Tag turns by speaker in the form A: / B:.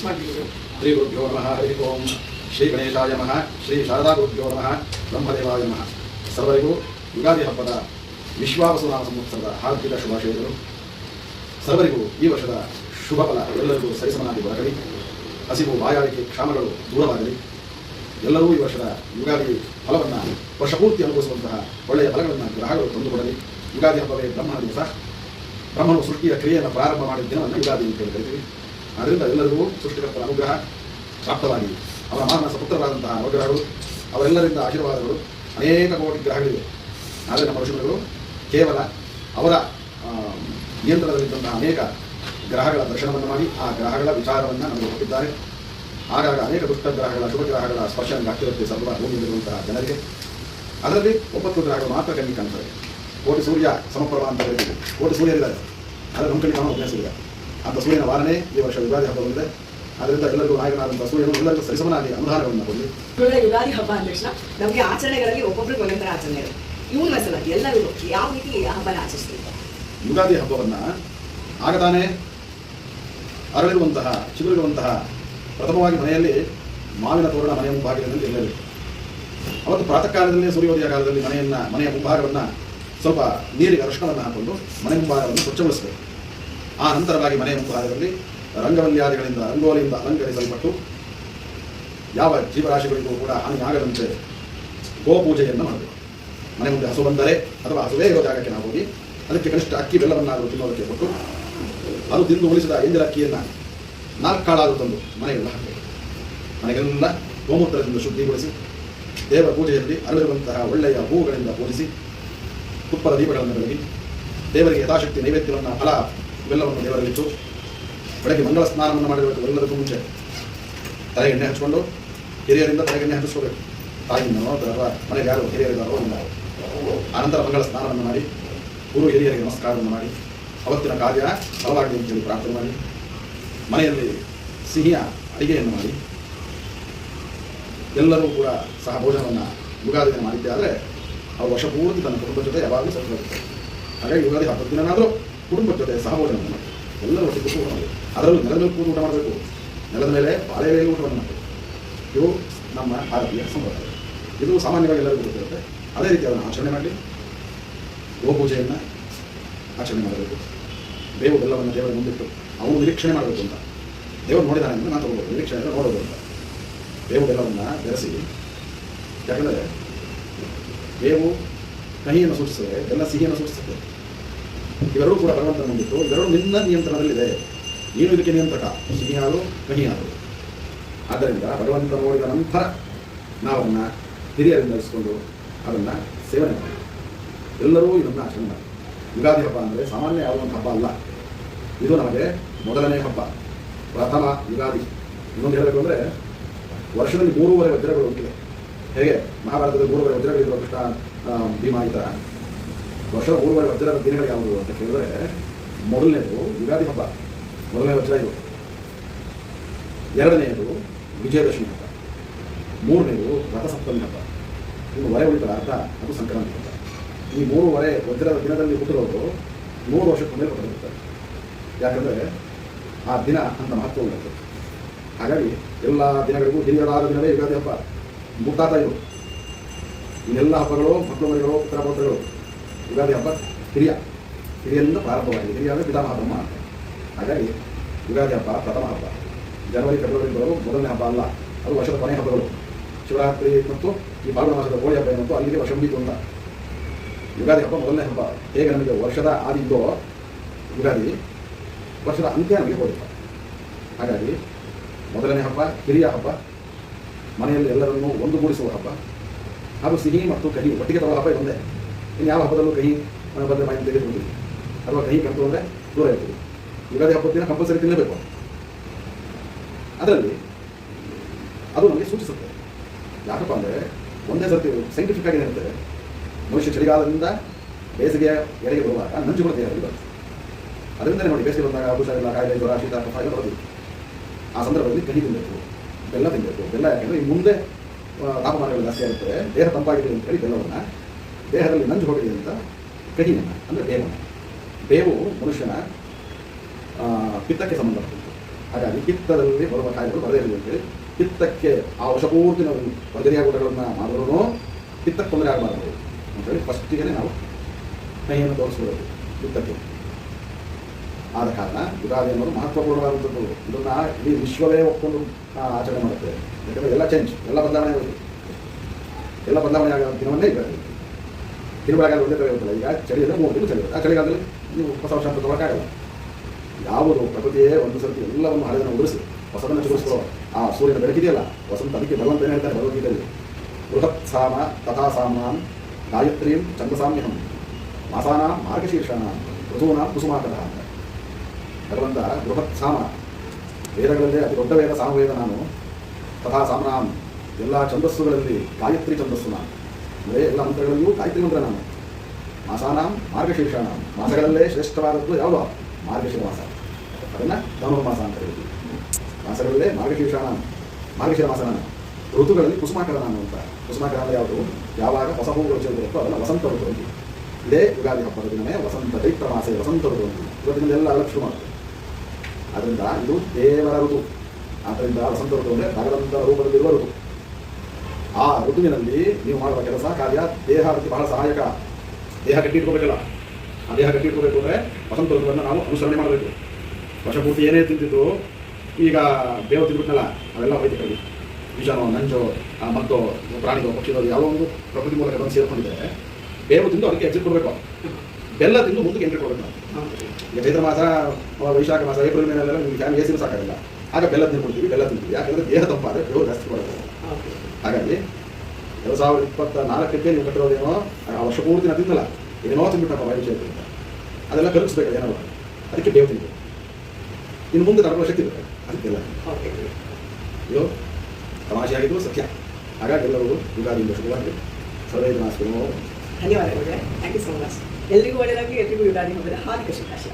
A: ಮಾಡಿದ್ರು
B: ಶ್ರೀ ಗುರುಭ್ಯೋ ನಮಃ, ಹರಿ ಓಂ. ಶ್ರೀ ಗಣೇಶಾಯ ನಮಃ, ಶ್ರೀ ಶಾರದಾ ಗುರುಭ್ಯೋ ನಮಃ, ಬ್ರಹ್ಮದೇವಾಯ ನಮಃ. ಸರ್ವರಿಗೂ ಯುಗಾದಿ ಹಬ್ಬದ ವಿಶ್ವಾವಸುನಾಮ ಸಂವತ್ಸರದ ಹಾರ್ದಿಕ ಶುಭಾಶಯಗಳು. ಸರ್ವರಿಗೂ ಈ ವರ್ಷದ ಶುಭ ಫಲ ಎಲ್ಲರಿಗೂ ಸರಿಸಮನಾಗಿ ಬರಲಿ ಹಸಿವು, ಬಾಯಾರಿಕೆ, ಕ್ಷಾಮಗಳು ದೂರವಾಗಲಿ. ಎಲ್ಲರೂ ಈ ವರ್ಷದ ಯುಗಾದಿ ಫಲವನ್ನು ವರ್ಷಪೂರ್ತಿ ಅನುಭವಿಸುವಂತಹ ಒಳ್ಳೆಯ ಫಲಗಳನ್ನು ಗ್ರಹಗಳು ತಂದುಕೊಡಲಿ. ಯುಗಾದಿ ಹಬ್ಬವೇ ಬ್ರಹ್ಮನ ದಿವಸ ಬ್ರಹ್ಮನು ಸೃಷ್ಟಿಯ ಕ್ರಿಯೆಯನ್ನು ಪ್ರಾರಂಭ ಮಾಡಿದ ದಿನವನ್ನು ಯುಗಾದಿ ಅಂತ ಕರಿತೀವಿ ಆದ್ದರಿಂದ ಎಲ್ಲರಿಗೂ ಸೃಷ್ಟಿಕರ್ತರ ಅನುಗ್ರಹ ಪ್ರಾಪ್ತವಾಗಿ ಅವರ ಮಾನಸ ಪುತ್ರರಾದಂತಹ ನವಗ್ರಹಗಳು ಅವರೆಲ್ಲರಿಂದ ಆಶೀರ್ವಾದಗಳು, ಅನೇಕ ಕೋಟಿ ಗ್ರಹಗಳಿವೆ. ಆದರೆ ನಮ್ಮ ಋಷಿಗಳು ಕೇವಲ ಅವರ ನಿಯಂತ್ರಣದಲ್ಲಿದ್ದಂತಹ ಅನೇಕ ಗ್ರಹಗಳ ದರ್ಶನವನ್ನು ಮಾಡಿ ಆ ಗ್ರಹಗಳ ವಿಚಾರವನ್ನು ನಮಗೆ ಕೊಟ್ಟಿದ್ದಾರೆ. ಆಗಾಗ ಅನೇಕ ದುಷ್ಟ ಗ್ರಹಗಳ, ಶುಭ ಗ್ರಹಗಳ ಸ್ಪರ್ಶ ಆಗ್ತಿರುತ್ತೆ ಸರ್ವ ಭೂಮಿಯಲ್ಲಿರುವಂತಹ ಜನರಿಗೆ. ಅದರಲ್ಲಿ ಒಂಬತ್ತು ಗ್ರಹಗಳು ಮಾತ್ರ ಕಣ್ಣಿಗೆ ಕಾಣ್ತವೆ. ಕೋಟಿ ಸೂರ್ಯ ಸಮಪ್ರಭ ಅಂತ ಹೇಳ್ತೀವಿ ಕೋಟಿ ಸೂರ್ಯರಿದ್ದಾರೆ. ಅದರ ನಮ್ಮ ಕಣ್ಣಿಗೆ ಕಾಣೋ ಇಲ್ಲ ಸೂರ್ಯ ಅಂತ ಸೂರ್ಯನ ವಾರನೇ ಈ ವರ್ಷ ಯುಗಾದಿ ಹಬ್ಬ ಬಂದಿದೆ. ಅದರಿಂದ ಎಲ್ಲರಿಗೂ ನಾಯಕನಾದಂತಹ ಸೂರ್ಯನು ಎಲ್ಲರಿಗೂ ಸರಿಸಮನಾಗಿ ಅನುದಾನಗಳನ್ನು ಕೊಡಲಿ
A: ಯುಗಾದಿ ಹಬ್ಬ ಅಂದ ತಕ್ಷಣ ನಮಗೆ ಆಚರಣೆಗಳಲ್ಲಿ ಒಬ್ಬೊಬ್ರಿಗೆ ಒಂದೊಂದರ ಆಚರಣೆ ಇವನ್ ಸಲ ಎಲ್ಲರೂ ಯಾವ ರೀತಿ ಹಬ್ಬನ ಆಚರಿಸ್ತೀವಿ?
B: ಯುಗಾದಿ ಹಬ್ಬವನ್ನು ಆಗ ತಾನೇ ಅರಳಿರುವಂತಹ ಚಿಗುರಿರುವಂತಹ ಪ್ರಥಮವಾಗಿ ಮನೆಯಲ್ಲಿ ಮಾವಿನ ತೋರಣ ಮನೆಯ ಮುಂಭಾಗದಲ್ಲಿ ಇರಲೇಬೇಕು ಅವತ್ತು ಪ್ರಾತಃ ಕಾಲದಲ್ಲಿ ಸೂರ್ಯೋದಯ ಕಾಲದಲ್ಲಿ ಮನೆಯನ್ನ ಮನೆಯ ಮುಂಭಾಗವನ್ನು ಸ್ವಲ್ಪ ನೀರಿಗೆ ಅರಶಿನವನ್ನು ಹಾಕೊಂಡು ಮನೆ ಮುಂಭಾಗವನ್ನು ಸ್ವಚ್ಛಗೊಳಿಸಬೇಕು. ಆ ನಂತರವಾಗಿ ಮನೆಯ ಮುಂಭಾಗದಲ್ಲಿ ರಂಗವಲ್ಯಾದಿಗಳಿಂದ ರಂಗೋಲಿಯಿಂದ ಅಲಂಕರಿಸಲ್ಪಟ್ಟು ಯಾವ ಜೀವರಾಶಿಗಳಿಗೂ ಕೂಡ ಹಾನಿ ಆಗದಂತೆ ಗೋಪೂಜೆಯನ್ನು ಮಾಡಬೇಕು ಮನೆ ಮುಂದೆ ಹಸು ಬಂದರೆ ಅಥವಾ ಹಸುವೇ ಇರೋ ಜಾಗಕ್ಕೆ ನಾವು ಹೋಗಿ ಅದಕ್ಕೆ ಕನಿಷ್ಠ ಅಕ್ಕಿ ಬೆಲ್ಲವನ್ನಾದರೂ ತಿನ್ನೋದಕ್ಕೆ ಕೊಟ್ಟು ಅದು ತಿಂದು ಉಳಿಸಿದ ಎಂದಿನ ಅಕ್ಕಿಯನ್ನು ನಾಲ್ಕು ಕಾಳಾದರೂ ತಂದು ಮನೆಗೆಲ್ಲ ಹಾಕಬೇಕು. ಮನೆಗೆಲ್ಲ ಗೋಮೂತ್ರದಿಂದ ಶುದ್ಧಿಗೊಳಿಸಿ ದೇವರ ಪೂಜೆಯಲ್ಲಿ ಅರಳಿರುವಂತಹ ಒಳ್ಳೆಯ ಹೂವುಗಳಿಂದ ಪೂಜಿಸಿ ತುಪ್ಪದ ದೀಪಗಳನ್ನು ಬೆಳಗಿ ದೇವರಿಗೆ ಯಥಾಶಕ್ತಿ ನೈವೇದ್ಯವನ್ನು ಫಲ ಇವೆಲ್ಲವನ್ನು ದೇವರಲ್ಲಿಟ್ಟು ಬೆಳಗ್ಗೆ ಮಂಗಳ ಸ್ನಾನವನ್ನು ಮಾಡಿರಬೇಕು ಎಲ್ಲದಕ್ಕೂ ಮುಂಚೆ ತಲೆ ಎಣ್ಣೆ ಹಚ್ಕೊಂಡು ಹಿರಿಯರಿಂದ ತಲೆಗೆ ಎಣ್ಣೆ ಹಚ್ಚಿಸ್ಕೋಬೇಕು. ತಾಯಿನೋ ಅಥವಾ ಮನೆಗೆ ಯಾರು ಹಿರಿಯರಿದ್ದಾರೋ ಇಲ್ಲ ಆನಂತರ ಮಂಗಳ ಸ್ನಾನವನ್ನು ಮಾಡಿ, ಗುರು ಹಿರಿಯರಿಗೆ ನಮಸ್ಕಾರವನ್ನು ಮಾಡಿ, ಅವತ್ತಿನ ಕಾರ್ಯ ಫಲವಾಗಲಿ ಅಂತೇಳಿ ಪ್ರಾರ್ಥನೆ ಮಾಡಿ, ಮನೆಯಲ್ಲಿ ಸಿಹಿಯ ಅಡಿಗೆಯನ್ನು ಮಾಡಿ, ಎಲ್ಲರೂ ಕೂಡ ಸಹ ಭೋಜನವನ್ನು ಯುಗಾದಿ ದಿನ ಮಾಡಿದ್ದೆ ಆದರೆ ಅವರು ವರ್ಷ ಪೂರ್ತಿ ತನ್ನ ಕುಟುಂಬದ ಜೊತೆ ಯಾವಾಗಲೂ ಸತ್ತು ಹಾಗಾಗಿ ಯುಗಾದಿ ಹಬ್ಬದ ದಿನನಾದರೂ ಕುಟುಂಬದ ಜೊತೆ ಸಹ ಮಾಡಬೇಕು ಮಾಡಿ ಎಲ್ಲರೂ ಒಟ್ಟಿಗೆ ಊಟ ಮಾಡಬೇಕು. ಅದರಲ್ಲೂ ನೆಲದ ಮೇಲೆ ಕೂತು ಊಟ ಮಾಡಬೇಕು. ನೆಲದ ಮೇಲೆ ಬಾಳೆ ಮೇಲೆ ಊಟವನ್ನು ಮಾಡಬೇಕು. ಇವು ನಮ್ಮ ಭಾರತೀಯ ಸಂಪ್ರದಾಯ. ಇದು ಸಾಮಾನ್ಯವಾಗಿ ಎಲ್ಲರಿಗೂ ಗೊತ್ತಿರುತ್ತೆ. ಅದೇ ರೀತಿ ಅದನ್ನು ಆಚರಣೆ ಮಾಡಲಿ ಗೋಪೂಜೆಯನ್ನು ಆಚರಣೆ ಮಾಡಬೇಕು. ಬೇವು ಬೆಲ್ಲವನ್ನು ದೇವರ ಮುಂದಿಟ್ಟು ಅವನು ನಿರೀಕ್ಷಣೆ ಮಾಡಬೇಕು ಅಂತ. ದೇವರು ನೋಡಿದಾನೆ ಅಂತ ನಾನು ತಗೋಬೋದು ನಿರೀಕ್ಷಣೆ ನೋಡೋದು ಅಂತ. ಬೇವು ಬೆಲ್ಲವನ್ನು ಬೆರೆಸಿ, ಯಾಕಂದರೆ ಬೇವು ಕಹಿಯನ್ನು ಸೂಚಿಸಿದರೆ ಬೆಲ್ಲ ಸಿಹಿಯನ್ನು ಸೂಚಿಸುತ್ತೆ ಇವೆರಡೂ ಕೂಡ ಭಗವಂತನ ಮುಂದಿತ್ತು ಇವೆರಡು ನಿನ್ನ ನಿಯಂತ್ರಣದಲ್ಲಿದೆ. ನೀನು ಇದಕ್ಕೆ ನಿಯಂತ್ರಕ. ಸಿಹಿ ಕಹಿಯಾದರು ಆದ್ದರಿಂದ ಭಗವಂತ ನೋಡಿದ ನಂತರ ನಾವನ್ನ ಹಿರಿಯರಿಂದ ಇರಿಸಿಕೊಂಡು ಅದನ್ನು ಸೇವನೆ ಮಾಡಿ. ಎಲ್ಲರೂ ಇದನ್ನು ಆಚರಣೆ ಮಾಡಿ. ಯುಗಾದಿ ಹಬ್ಬ ಅಂದರೆ ಸಾಮಾನ್ಯ ಯಾವುದೊಂದು ಹಬ್ಬ ಅಲ್ಲ. ಇದು ನಮಗೆ ಮೊದಲನೇ ಹಬ್ಬ. ಪ್ರಥಮ ಯುಗಾದಿ. ಇನ್ನೊಂದು ಹೇಳಬೇಕು ಅಂದರೆ ವರ್ಷದಲ್ಲಿ ಮೂರುವರೆ ವಜ್ರಗಳು ಉಂಟಿವೆ ಹೇಗೆ? ಮಹಾಭಾರತದಲ್ಲಿ ಮೂರುವರೆ ವಜ್ರಗಳಿರುವ ಕೃಷ್ಣ ಭೀಮ ಈ ಥರ ವರ್ಷದ ಮೂರುವರೆ ವಜ್ರದ ದಿನಗಳು ಯಾವುದು ಅಂತ ಕೇಳಿದ್ರೆ ಮೊದಲನೇದು ಯುಗಾದಿ ಹಬ್ಬ, ಮೊದಲನೇ ವಜ್ರ ಇದು. ಎರಡನೆಯದು ವಿಜಯದಶಮಿ ಹಬ್ಬ ಮೂರನೇದು ರಥಸಪ್ತಮಿ ಹಬ್ಬ. ಇನ್ನು ವರೆ ಉಳಿತಲ್ಲ ಅರ್ಥ ಅದು ಸಂಕ್ರಾಂತಿ ಹಬ್ಬ. ಈ ಮೂರುವರೆ ವಜ್ರದ ದಿನದಲ್ಲಿ ಹುಟ್ಟಿರೋರು ಮೂರು ವರ್ಷಕ್ಕೊಮ್ಮೆ ಹೊರಬಿಡ್ತಾರೆ ಯಾಕಂದರೆ ಆ ದಿನ ಅಂತ ಮಹತ್ವ ಉಂಟು. ಹಾಗಾಗಿ ಎಲ್ಲ ದಿನಗಳಿಗೂ ಹಿರಿಯರಾದ ದಿನವೇ ಯುಗಾದಿ ಹಬ್ಬ. ಮುಟ್ಟಾತ ಇದು. ಇನ್ನೆಲ್ಲ ಹಬ್ಬಗಳು, ಮಕ್ಕಳು ಮರಿಗಳು ಪೌತ್ರಗಳು ಯುಗಾದಿ ಹಬ್ಬ ಹಿರಿಯ, ಹಿರಿಯರಿಂದ ಪ್ರಾರಂಭವಾಗಿದೆ. ಹಿರಿಯ ಅಂದರೆ ಪಿತಾಮಹ ಬ್ರಹ್ಮ. ಅಂತ ಹಾಗಾಗಿ ಯುಗಾದಿ ಹಬ್ಬ, ಪ್ರಥಮ ಹಬ್ಬ. ಜನವರಿ ಫೆಬ್ರವರಿ ಬರೋದು ಮೊದಲನೇ ಹಬ್ಬ ಅಲ್ಲ, ಅದು ವರ್ಷದ ಕೊನೆಯ ಹಬ್ಬಗಳು. ಶಿವರಾತ್ರಿ ಮತ್ತು ಈ ಫಾಲ್ಗುಣ ಮಾಸದ ಹೋಳಿ ಹಬ್ಬ ಏನಂತೂ ಅಲ್ಲಿಗೆ ವರ್ಷ ಮುಗೀತು ಅಂತ. ಯುಗಾದಿ ಹಬ್ಬ ಮೊದಲನೇ ಹಬ್ಬ. ಹೇಗೆ ನಮಗೆ ವರ್ಷದ ಆದಿ ಇದ್ದೋ ಯುಗಾದಿ ವರ್ಷದ ಅಂತ್ಯ ನಮಗೆ ಹೋದ. ಹಾಗಾಗಿ ಮೊದಲನೇ ಹಬ್ಬ, ಹಿರಿಯ ಹಬ್ಬ, ಮನೆಯಲ್ಲಿ ಎಲ್ಲರನ್ನೂ ಒಂದುಗೂಡಿಸುವ ಹಬ್ಬ. ಹಾಗೂ ಸಿಹಿ ಮತ್ತು ಕಹಿ ಒಟ್ಟಿಗೆ ತರುವ ಹಬ್ಬ ಇದೊಂದೇ. ಇನ್ನು ಯಾವ ಹಬ್ಬದಲ್ಲೂ ಕಹಿ ಬಂದರೆ ಮಾಹಿತಿ ತೆಗೆದುಕೊಂಡು ಅಥವಾ ಕಹಿ ಕಂತು ಅಂದರೆ ದೂರ ಇರ್ತೀವಿ. ಯುಗಾದಿ ಹಬ್ಬದ ದಿನ ಕಂಪಲ್ಸರಿ ತಿನ್ನಬೇಕು ಅದರಲ್ಲಿ ಅದು ನಮಗೆ ಸೂಚಿಸುತ್ತೆ. ಯಾಕಪ್ಪ ಅಂದರೆ ಒಂದೇ ಸರ್ತಿ ಸೈಂಟಿಫಿಕ್ ಆಗಿ ಏನಿರುತ್ತೆ ಮನುಷ್ಯ ಚಳಿಗಾಲದಿಂದ ಬೇಸಿಗೆಯ ಎಡೆಗೆ ಬರುವಾಗ ನಂಜುಗಳು ತಯಾರಿ ಬರುತ್ತೆ. ಅದರಿಂದಲೇ ನೋಡಿ ಬೇಸಿಗೆ ಬಂದಾಗ ಹುಷಾರಿಲ್ಲ ಕಾಯಿಲೆ, ಜ್ವರ, ಶೀತ, ಕಫ ಬರೋದಿಲ್ಲ ಆ ಸಂದರ್ಭದಲ್ಲಿ ಕಹಿ ತಿನ್ನಬೇಕು ಬೆಲ್ಲ ತಿನ್ನಬೇಕು ಬೆಲ್ಲ ಯಾಕೆಂದರೆ ಈ ಮುಂದೆ ತಾಪಮಾನಗಳು ಜಾಸ್ತಿ ಆಗುತ್ತೆ, ದೇಹ ತಂಪಾಗಿದೆ ಅಂತ ಹೇಳಿ ಬೆಲ್ಲವನ್ನು ದೇಹದಲ್ಲಿ ನಂಜು ಹೋಗಿದೆ ಅಂತ ಕಹಿಯನ್ನು ಅಂದರೆ ಬೇವನ್ನು ಬೇವು ಮನುಷ್ಯನ ಪಿತ್ತಕ್ಕೆ ಸಂಬಂಧಪಟ್ಟಿದ್ದು. ಹಾಗಾಗಿ ಪಿತ್ತದಲ್ಲಿ ಬರುವ ಕಾಯಿಲೆಗಳು ಬರದೇ ಇರಲಿ ಪಿತ್ತಕ್ಕೆ ಆ ವರ್ಷಪೂರ್ತಿ ನಾವು ಭರ್ಜರಿಯ ಊಟಗಳನ್ನು ಮಾಡಿದ್ರು ಪಿತ್ತಕ್ಕೆ ತೊಂದರೆ ಆಗಬಾರ್ದು ಅಂತೇಳಿ ಫಸ್ಟಿಗೆ ನಾವು ಕಹಿಯನ್ನು ತೋರಿಸ್ಬೋದು ಪಿತ್ತಕ್ಕೆ. ಆದ ಕಾರಣ ಯುಗಾದಿ ಅನ್ನೋದು ಮಹತ್ವಪೂರ್ಣವಾದಂಥದ್ದು. ಇದನ್ನ ಇಡೀ ವಿಶ್ವವೇ ಒಪ್ಕೊಂಡು ಆಚರಣೆ ಮಾಡುತ್ತೆ. ಯಾಕಂದರೆ ಎಲ್ಲ ಚೇಂಜ್ ಎಲ್ಲ ಬದಲಾವಣೆ ಎಲ್ಲ ಬದಲಾವಣೆ ಆಗೋ ದಿನವನ್ನೇ ಇದ್ದಾರೆ ತಿರುಮಳೆಗಾಲ ಒಂದೇ ಥರ ಇರುತ್ತಲ್ಲ ಈಗ ಚಳಿಯಲ್ಲಿ ಮೂರು ತಿಂಗಳು ಚಳಿ. ಆ ಚಳಿಗಾಲದಲ್ಲಿ ನೀವು ಹೊಸ ವರ್ಷ ಅಂತ ಯಾವುದು ಪ್ರಕೃತಿಯೇ ಒಂದು ಸರ್ತಿ ಎಲ್ಲವನ್ನು ಹಳೆಯನ್ನು ಉದುರಿಸಿ, ಹೊಸದನ್ನು ಚಿಗುರಿಸ್ಕೊಳ್ಳೋ ಆ ಸೂರ್ಯನ ಬೆಳಕಿದೆಯಲ್ಲ, ವಸಂತ ಅದಕ್ಕೆ ಭಗವಂತ ಏನು ಹೇಳ್ತಾರೆ ಭಗವದ್ಗೀತೆಯಲ್ಲಿ? ಬೃಹತ್ ಸಾಮ ತಥಾ ಸಾಮಾನ್ ಗಾಯತ್ರೀಂ ಚಂದ್ರಸಾಮ್ಯಹಂ ಮಾಸಾನ ಮಾರ್ಗಶೀರ್ಷಾಣಾಂ ಋತೂನ ಕುಸುಮಾಕರ ಅಂತ. ಭಗವಂತ ಬೃಹತ್ ಸಾಮ, ವೇದಗಳಲ್ಲಿ ಅತಿ ದೊಡ್ಡ ವೇದ, ಸಾಮವೇದ ನಾನು. ತಥಾ ಸಾಮ್ರಾಮ್ ಎಲ್ಲ ಛಂದಸ್ಸುಗಳಲ್ಲಿ ಗಾಯತ್ರಿ ಛಂದಸ್ಸು ನಾನು. ಅಂದರೆ ಎಲ್ಲ ಮಂತ್ರಗಳಲ್ಲಿಯೂ ಮಂತ್ರ ನಾನು. ಮಾಸಾನಾಂ, ಮಾರ್ಗಶೀರ್ಷಾಣಾಂ. ಮಾಸಗಳಲ್ಲೇ ಶ್ರೇಷ್ಠವಾದದ್ದು ಯಾವುದು? ಮಾರ್ಗಶೀರ ಮಾಸ ಅದನ್ನು ಧನುರ್ಮಾಸ ಅಂತ ಹೇಳ್ತೀವಿ. ಮಾಸಗಳಲ್ಲೇ ಮಾರ್ಗಶೀರ್ಷಾಣ ಮಾರ್ಗಶೀರ ಮಾಸ ನಾನು ಋತುಗಳಲ್ಲಿ ಕುಸುಮಾಕರ ನಾನು ಅಂತ. ಕುಸುಮಾಕರ ಅಂದರೆ ಯಾವುದು? ಯಾವಾಗ ಹೊಸ ಹೂಗಳು ಚೆಲ್ಲಿರುತ್ತೋ ಅದನ್ನು ವಸಂತ ಋತು ಅಂತ ಇದೇ ಯುಗಾದಿ ಹಬ್ಬದ ದಿನವೇ ವಸಂತ ಚೈತ್ರ ಮಾಸ ವಸಂತ ಋತು ಅಂತ ಇವತ್ತಿನಿಂದ ಎಲ್ಲ ಅಲಕ್ಷ ಅದರಿಂದ ಇದು ದೇವರ ಋತು. ಆದ್ದರಿಂದ ವಸಂತ ಋತು ಅಂದರೆ ಭಗವಂತ ರೂಪದಲ್ಲಿರುವ ಋತು. ಆ ಋತುವಿನಲ್ಲಿ ನೀವು ಮಾಡುವ ಕೆಲಸ, ಕಾರ್ಯ, ದೇಹ ಅದಕ್ಕೆ ಬಹಳ ಸಹಾಯಕ. ದೇಹ ಕಟ್ಟಿಟ್ಕೋಬೇಕಲ್ಲ ಆ ದೇಹ ಕಟ್ಟಿಟ್ಕೋಬೇಕು ಅಂದರೆ ವಸಂತ ಋತುವನ್ನು ನಾವು ಅನುಸರಣೆ ಮಾಡಬೇಕು. ವರ್ಷ ಪೂರ್ತಿ ಏನೇ ತಿಂತಿದ್ದು ಈಗ ಬೇವು ತಿಂದ್ಬಿಟ್ನಲ್ಲ, ಅವೆಲ್ಲ ಕಡೆ ವಿಷಾನೋ ನಂಜೋ ಮತ್ತೋ ಪ್ರಾಣಿಗೋ ಪಕ್ಷಿಗೋ ಯಾವುದೋ ಒಂದು ಪ್ರಕೃತಿ ಮೂಲಕ ಬಂದು ಸೇರ್ಕೊಂಡಿದ್ರೆ ಬೇವು ತಿಂದು ಅದಕ್ಕೆ ಎಚ್ಚರಿಕೆ ಕೊಡಬೇಕು. ಬೆಲ್ಲ ತಿಂದು ಮುಂದಕ್ಕೆ ಎಂಟ್ರಿ ಕೊಡಬೇಕು ಈಗ ಚೈತ್ರ ಮಾಸ ವೈಶಾಖ ಮಾಸ, ಏಪ್ರಿಲ್ ಮೇಲೆಲ್ಲ ನಿಮ್ಗೆ ಫ್ಯಾಮಿಲಿ ಏಸಿನ ಸಾಕಾಗಲ್ಲ. ಆಗ ಬೆಲ್ಲ ತಿಂದ್ಬಿಡ್ತೀವಿ, ಬೆಲ್ಲ ತಿಂತೀವಿ ಯಾಕಂದರೆ ದೇಹ ತಂಪಾದರೆ ಬೇವು ಜಾಸ್ತಿ ಕೊಡಬೇಕು ಹಾಗಾಗಿ ಎರಡು ಸಾವಿರದ ಇಪ್ಪತ್ತ ನಾಲ್ಕಕ್ಕೆ ನೀವು ಕಟ್ಟಿರೋದೇನೋ ಆ ವರ್ಷ ಪೂರ್ತಿ ನಾನು ತಿನ್ನಲ್ಲ ಏನೇನೋ ತಿನ್ಬಿಟ್ಟಪ್ಪ ಬಾಯಿ ವಿಷಯ ತಿಂತ ಅದೆಲ್ಲ ಕಲಿಸ್ಬೇಕು ಏನೋ. ಅದಕ್ಕೆ ಬೇವು ತಿನ್ಬೇಕು ಇನ್ನು ಮುಂದೆ ತರಬೋ ಶಕ್ತಿ ಬೇಕು. ಅದಕ್ಕೆಲ್ಲ ಇದು ತಮಾಷೆಯಾಗಿದ್ದು ಸತ್ಯ. ಹಾಗಾಗಿ ಎಲ್ಲರೂ ಯುಗಾದಿಯಿಂದ ಶುಭವಾಗಿ ಸರ್ವೇ ಜನ
A: ಧನ್ಯವಾದಗಳು. ಥ್ಯಾಂಕ್ ಯು ಸೊ ಮಚ್ ಎಲ್ರಿಗೂ ಒಳ್ಳೆಯದಾಗಿ ಎಲ್ರಿಗೂ ಯುಗಾದಿ ಹಬ್ಬದ ಹಾರ್ದಿಕ ಶುಭಾಶಯ.